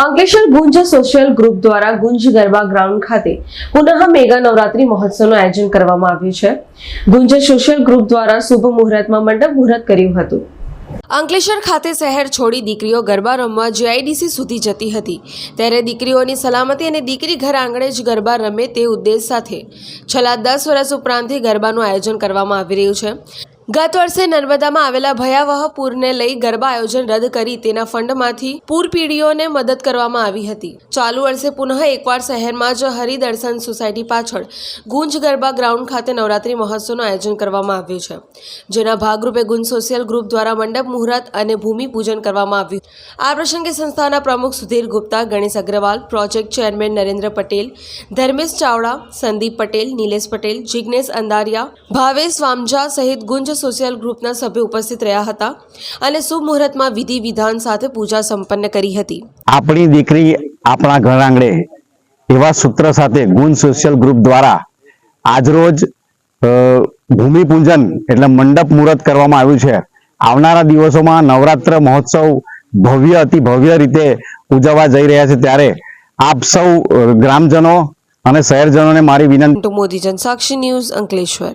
અંકલેશ્વર ગુંજ social group દ્વારા ગુંજ garba ground ખાતે પુનઃ મેગા નવરાત્રી મહોત્સવનું આયોજન કરવામાં આવ્યું છે. ગુંજ સોશિયલ ગ્રુપ દ્વારા શુભ મુહૂર્તમાં મંડપ મુહૂર્ત કર્યું હતું. અંકલેશ્વર ખાતે શહેર છોડી દીકરીઓ ગરબા રમવા જીઆઈડીસી સુધી જતી હતી. ત્યારે દીકરીઓની સલામતી અને દીકરી ઘર આંગણે જ ગરબા રમે તે ઉદ્દેશ સાથે છેલ્લા દસ વર્ષ ઉપરાંતથી ગરબાનું આયોજન કરવામાં આવી રહ્યું છે. ગત વર્ષે નર્મદામાં આવેલા ભયાવહ પૂરને લઈ ગરબા આયોજન રદ કરી તેના ફંડમાંથી પૂર પીડીઓને મદદ કરવામાં આવી હતી. ચાલુ વર્ષે પુનઃ એકવાર શહેરમાં જ હરિદર્શન સોસાયટી પાછળ ગુંજ ગરબા ગ્રાઉન્ડ ખાતે નવરાત્રી મહોત્સવનું આયોજન કરવામાં આવ્યું છે, જેના ભાગરૂપે ગુંજ સોશિયલ ગ્રુપ દ્વારા મંડપ, મુહૂર્ત અને ભૂમિ પૂજન કરવામાં આવ્યું. આ પ્રસંગે સંસ્થાના પ્રમુખ સુધીર ગુપ્તા, ગણેશ અગ્રવાલ, પ્રોજેક્ટ ચેરમેન નરેન્દ્ર પટેલ, ધર્મેશ ચાવડા, સંદીપ પટેલ, નિલેશ પટેલ, જિગ્નેશ અંદારિયા ભાવેશ વામજા સહિત ગુંજ સોશિયલ ગ્રુપના સભ્યો ઉપસ્થિત રહ્યા હતા અને શુભ મુહૂર્તમાં વિધિ વિધાન સાથે પૂજા સંપન્ન કરી હતી. આપણી દીકરી આપણા ઘર આંગણે એવા સૂત્ર સાથે ગુણ સોશિયલ ગ્રુપ દ્વારા આજરોજ અ, ભૂમિપૂજન એટલે મંડપ મુહૂર્ત કરવામાં આવ્યું છે. આવનારા દિવસોમાં નવરાત્ર મહોત્સવ ભવ્ય અતિ ભવ્ય રીતે ઉજવવા જઈ રહ્યા છે. ત્યારે આપ સૌ ગ્રામજનો અને શહેરજનોને મારી વિનંતી મોદી જનસાક્ષી ન્યૂઝ અંકલેશ્વર.